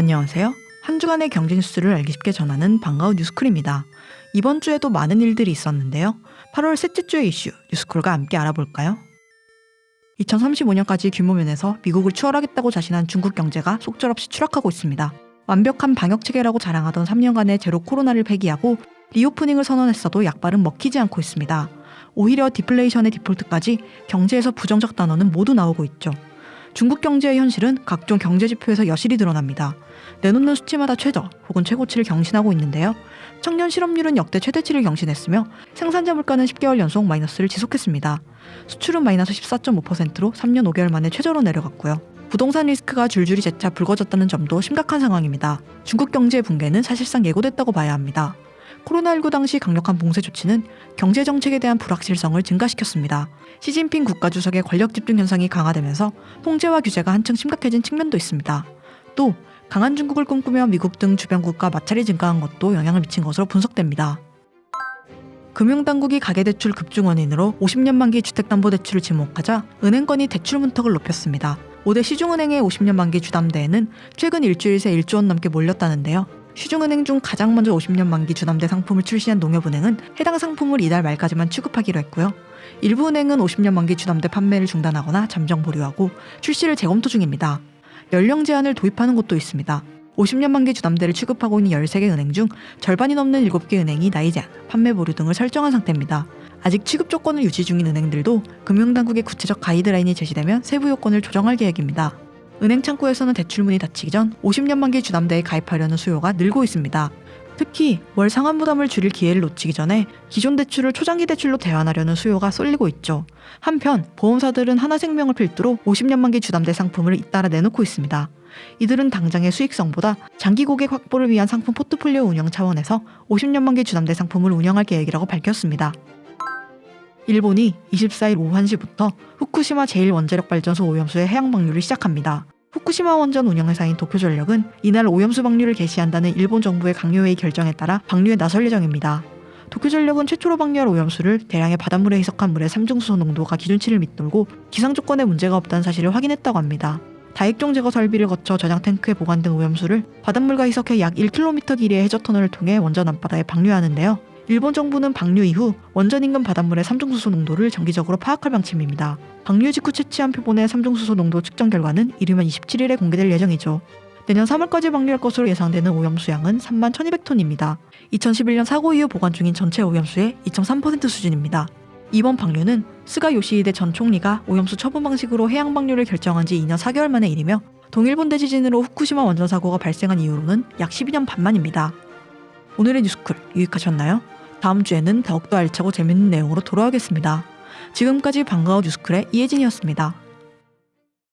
안녕하세요. 한 주간의 경제 뉴스를 알기 쉽게 전하는 반가운 뉴스쿨입니다. 이번 주에도 많은 일들이 있었는데요. 8월 셋째 주의 이슈 뉴스쿨과 함께 알아볼까요? 2035년까지 규모 면에서 미국을 추월하겠다고 자신한 중국 경제가 속절없이 추락하고 있습니다. 완벽한 방역 체계라고 자랑하던 3년간의 제로 코로나를 폐기하고 리오프닝을 선언했어도 약발은 먹히지 않고 있습니다. 오히려 디플레이션의 디폴트까지 경제에서 부정적 단어는 모두 나오고 있죠. 중국 경제의 현실은 각종 경제 지표에서 여실히 드러납니다. 내놓는 수치마다 최저 혹은 최고치를 경신하고 있는데요. 청년 실업률은 역대 최대치를 경신했으며 생산자 물가는 10개월 연속 마이너스를 지속했습니다. 수출은 마이너스 14.5%로 3년 5개월 만에 최저로 내려갔고요. 부동산 리스크가 줄줄이 재차 불거졌다는 점도 심각한 상황입니다. 중국 경제의 붕괴는 사실상 예고됐다고 봐야 합니다. 코로나19 당시 강력한 봉쇄 조치는 경제 정책에 대한 불확실성을 증가시켰습니다. 시진핑 국가주석의 권력 집중 현상이 강화되면서 통제와 규제가 한층 심각해진 측면도 있습니다. 또 강한 중국을 꿈꾸며 미국 등 주변국과 마찰이 증가한 것도 영향을 미친 것으로 분석됩니다. 금융당국이 가계대출 급증 원인으로 50년 만기 주택담보대출을 지목하자 은행권이 대출 문턱을 높였습니다. 5대 시중은행의 50년 만기 주담대에는 최근 일주일 새 1조 원 넘게 몰렸다는데요. 시중은행 중 가장 먼저 50년 만기 주담대 상품을 출시한 농협은행은 해당 상품을 이달 말까지만 취급하기로 했고요. 일부 은행은 50년 만기 주담대 판매를 중단하거나 잠정 보류하고 출시를 재검토 중입니다. 연령 제한을 도입하는 곳도 있습니다. 50년 만기 주담대를 취급하고 있는 13개 은행 중 절반이 넘는 7개 은행이 나이 제한, 판매 보류 등을 설정한 상태입니다. 아직 취급 조건을 유지 중인 은행들도 금융당국의 구체적 가이드라인이 제시되면 세부 요건을 조정할 계획입니다. 은행 창구에서는 대출문이 닫히기 전 50년 만기 주담대에 가입하려는 수요가 늘고 있습니다. 특히 월 상환 부담을 줄일 기회를 놓치기 전에 기존 대출을 초장기 대출로 대환하려는 수요가 쏠리고 있죠. 한편 보험사들은 하나생명을 필두로 50년 만기 주담대 상품을 잇따라 내놓고 있습니다. 이들은 당장의 수익성보다 장기 고객 확보를 위한 상품 포트폴리오 운영 차원에서 50년 만기 주담대 상품을 운영할 계획이라고 밝혔습니다. 일본이 24일 오후 1시부터 후쿠시마 제1원자력발전소 오염수의 해양 방류를 시작합니다. 후쿠시마 원전 운영회사인 도쿄전력은 이날 오염수 방류를 개시한다는 일본 정부의 강요회의 결정에 따라 방류에 나설 예정입니다. 도쿄전력은 최초로 방류할 오염수를 대량의 바닷물에 희석한 물의 삼중수소 농도가 기준치를 밑돌고 기상 조건에 문제가 없다는 사실을 확인했다고 합니다. 다액종 제거 설비를 거쳐 저장 탱크에 보관된 오염수를 바닷물과 희석해 약 1km 길이의 해저 터널을 통해 원전 앞바다에 방류하는데요. 일본 정부는 방류 이후 원전 인근 바닷물의 삼중수소 농도를 정기적으로 파악할 방침입니다. 방류 직후 채취한 표본의 삼중수소 농도 측정 결과는 이르면 27일에 공개될 예정이죠. 내년 3월까지 방류할 것으로 예상되는 오염수 양은 3만 1,200톤입니다. 2011년 사고 이후 보관 중인 전체 오염수의 2.3% 수준입니다. 이번 방류는 스가 요시히데 전 총리가 오염수 처분 방식으로 해양 방류를 결정한 지 2년 4개월 만의 일이며 동일본 대지진으로 후쿠시마 원전 사고가 발생한 이후로는 약 12년 반 만입니다. 오늘의 뉴스쿨 유익하셨나요? 다음 주에는 더욱더 알차고 재밌는 내용으로 돌아오겠습니다. 지금까지 반가워 뉴스쿨의 이혜진이었습니다.